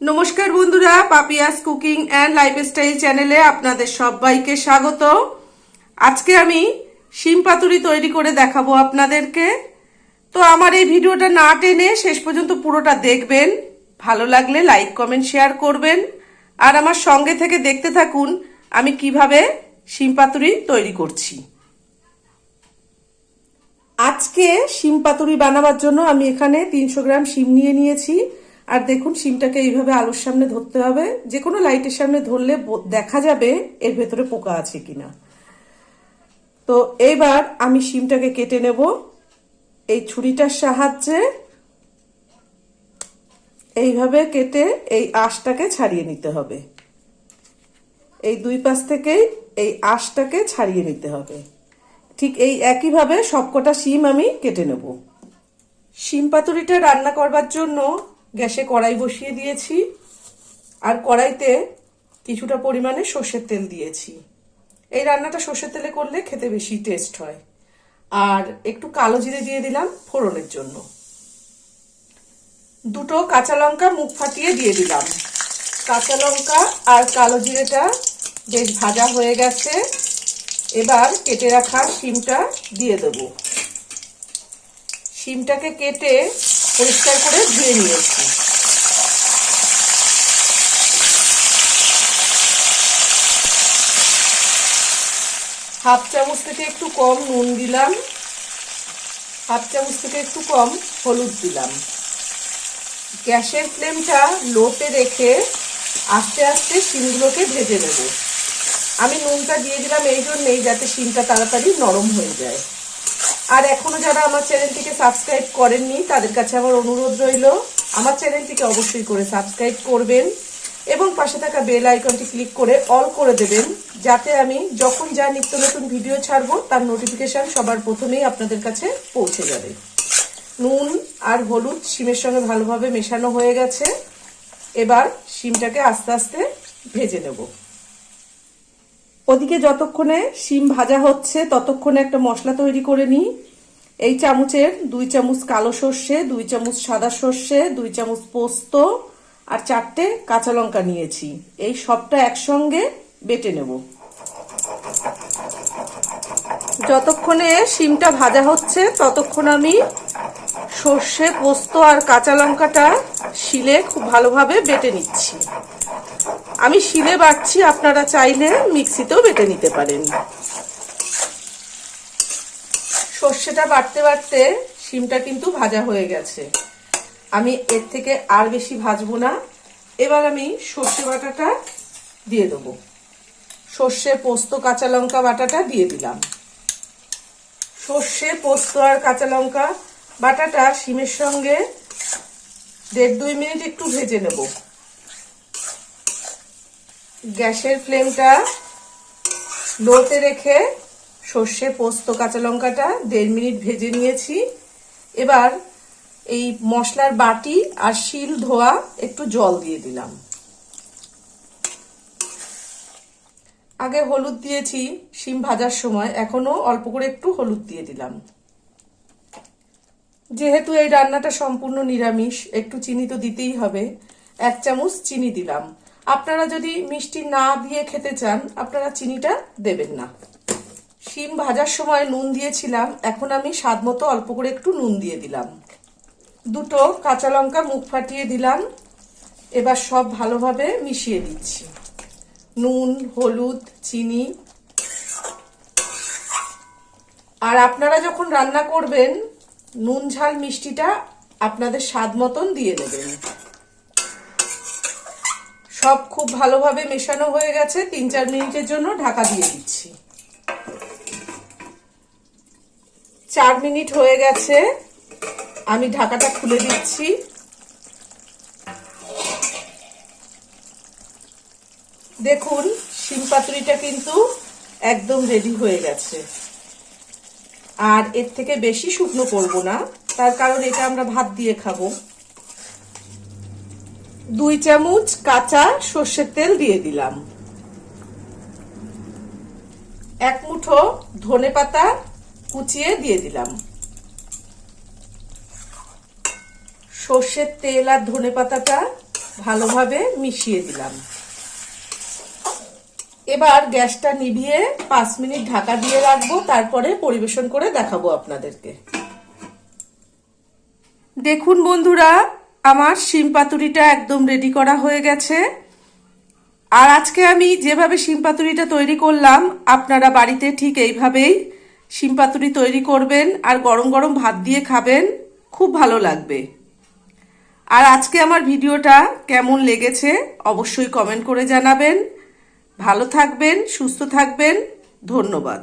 নমস্কার বন্ধুরা, Papiya's cooking and lifestyle চ্যানেলে আপনাদের সবাইকে স্বাগত। আজকে আমি শিম পাতুরি তৈরি করে দেখাবো আপনাদেরকে। তো আমার এই ভিডিওটা না টেনে শেষ পর্যন্ত পুরোটা দেখবেন। ভালো লাগলে লাইক, কমেন্ট, শেয়ার করবেন। আর আমার সঙ্গে থেকে দেখতে থাকুন আমি কীভাবে শিম পাতুরি তৈরি করছি। আজকে শিম পাতুরি বানাবার জন্য আমি এখানে তিনশো গ্রাম শিম নিয়ে নিয়েছি। আর দেখুন শিমটাকে এইভাবে আলুর সামনে ধরতে হবে। যে কোনো লাইটের সামনে ধরলে দেখা যাবে এর ভেতরে পোকা আছে কিনা। তো এইবার আমি শিমটাকে কেটে নেব। এই ছুরিটার সাহায্যে এইভাবে কেটে এই আঁশটাকে ছাড়িয়ে নিতে হবে। এই দুই পাশ থেকেই এই আঁশটাকে ছাড়িয়ে নিতে হবে। ঠিক এই একইভাবে সবকটা শিম আমি কেটে নেব। শিম পাতুরিটা রান্না করবার জন্য গ্যাসে কড়াই বসিয়ে দিয়েছি আর কড়াইতে কিছুটা পরিমাণে সর্ষের তেল দিয়েছি। এই রান্নাটা সর্ষের তেলে করলে খেতে বেশি টেস্ট হয়। আর একটু কালো জিরে দিয়ে দিলাম ফোড়নের জন্য। দুটো কাঁচা লঙ্কা মুখ ফাটিয়ে দিয়ে দিলাম। কাঁচা লঙ্কা আর কালো জিরেটা বেশ ভাজা হয়ে গেছে। এবার কেটে রাখা শিমটা দিয়ে দেবো। শিমটাকে কেটে পরিষ্কার করে ধুয়ে নিয়েছি। হাফ চামচ থেকে একটু কম নুন দিলাম। হাফ চামচ থেকে একটু কম হলুদ দিলাম। গ্যাসের ফ্লেমটা লোতে রেখে আস্তে আস্তে শিমগুলোকে ভেজে নেব। আমি নুনটা দিয়ে দিলাম এই জন্যেই যাতে শিমটা তাড়াতাড়ি নরম হয়ে যায়। আর এখনও যারা আমার চ্যানেলটিকে সাবস্ক্রাইব করেননি, তাদের কাছে আমার অনুরোধ রইল। আমার চ্যানেলটিকে অবশ্যই করে সাবস্ক্রাইব করবেন। এবং পাশে থাকা বেল আইকনটি ক্লিক করে অল করে দেবেন, যাতে আমি যখন যা নিত্য নতুন ভিডিও ছাড়বো, তার নোটিফিকেশন সবার প্রথমেই আপনাদের কাছে পৌঁছে যাবে। নুন আর হলুদ শিমের সঙ্গে ভালোভাবে মেশানো হয়ে গেছে। এবার শিমটাকে আস্তে আস্তে ভেজে নেব। ওদিকে যতক্ষণে শিম ভাজা হচ্ছে, ততক্ষণে একটা মশলা তৈরি করে নিই। এই চামচের দুই চামচ কালো সর্ষে, দুই চামচ সাদা সর্ষে, দুই চামচ পোস্ত আর চারটে কাঁচা লঙ্কা নিয়েছি। এই সবটা একসঙ্গে বেটে নেব। যতক্ষণে শিমটা ভাজা হচ্ছে, ততক্ষণ আমি সর্ষে, পোস্ত আর কাঁচা লঙ্কাটা শিলে খুব ভালোভাবে বেটে নিচ্ছি। আমি শিলে বাটছি, আপনারা চাইলে মিক্সিতেও বেটে নিতে পারেন। সর্ষেটা বাটতে বাটতে শিমটা কিন্তু ভাজা হয়ে গেছে। আমি এর থেকে আর বেশি ভাজবো না। এবার আমি সর্ষে বাটাটা দিয়ে দেবো। সর্ষে পোস্ত কাঁচা লঙ্কা বাটাটা দিয়ে দিলাম। সর্ষে পোস্ত আর কাঁচা লঙ্কা বাটাটা শিমের সঙ্গে দেড় দুই মিনিট একটু ভেজে নেব। গ্যাসের ফ্লেমটা লোতে রেখে সর্ষে পোস্ত কাঁচা লঙ্কাটা দেড় মিনিট ভেজে নিয়েছি। এবার এই মশলার বাটি আর শিল ধোয়া একটু জল দিয়ে দিলাম। আগে হলুদ দিয়েছি, শিম ভাজার সময় এখনও অল্প করে একটু হলুদ দিয়ে দিলাম। যেহেতু এই রান্নাটা সম্পূর্ণ নিরামিষ, একটু চিনি তো দিতেই হবে। এক চামচ চিনি দিলাম। আপনারা যদি মিষ্টি না দিয়ে খেতে চান, আপনারা চিনিটা দেবেন না। শিম ভাজার সময় নুন দিয়েছিলাম, এখন আমি স্বাদ মতো অল্প করে একটু নুন দিয়ে দিলাম। দুটো কাঁচা লঙ্কা মুখ ফাটিয়ে দিলাম। এবার সব ভালোভাবে মিশিয়ে দিচ্ছি। নুন, হলুদ, চিনি। আর আপনারা যখন রান্না করবেন, নুন, ঝাল, মিষ্টিটা আপনাদের স্বাদ মতন দিয়ে নেবেন সব খুব ভালোভাবে মেশানো হয়ে গেছে। তিন, চার মিনিটের জন্য ঢাকা দিয়ে দিচ্ছি। চার মিনিট হয়ে গেছে। আমি ঢাকাটা খুলে দিচ্ছি। দেখুন, শিম পাতুরিটা কিন্তু একদম রেডি হয়ে গেছে। আর এর থেকে বেশি শুকনো করব না, তার কারণ এটা আমরা ভাত দিয়ে খাব। দুই চামচ কাঁচা সর্ষের তেল দিয়ে দিলাম। এক মুঠো ধনে পাতা কুচিয়ে দিয়ে দিলাম। সর্ষের তেল আর ধনে পাতাটা ভালোভাবে মিশিয়ে দিলাম। এবার গ্যাসটা নিভিয়ে পাঁচ মিনিট ঢাকা দিয়ে রাখব, তারপরে পরিবেশন করে দেখাবো আপনাদেরকে। দেখুন বন্ধুরা, আমার শিম পাতুরিটা একদম রেডি করা হয়ে গেছে। আর আজকে আমি যেভাবে শিম পাতুরিটা তৈরি করলাম, আপনারা বাড়িতে ঠিক এইভাবেই শিম পাতুরি তৈরি করবেন আর গরম গরম ভাত দিয়ে খাবেন, খুব ভালো লাগবে। আর আজকে আমার ভিডিওটা কেমন লেগেছে অবশ্যই কমেন্ট করে জানাবেন। ভালো থাকবেন, সুস্থ থাকবেন। ধন্যবাদ।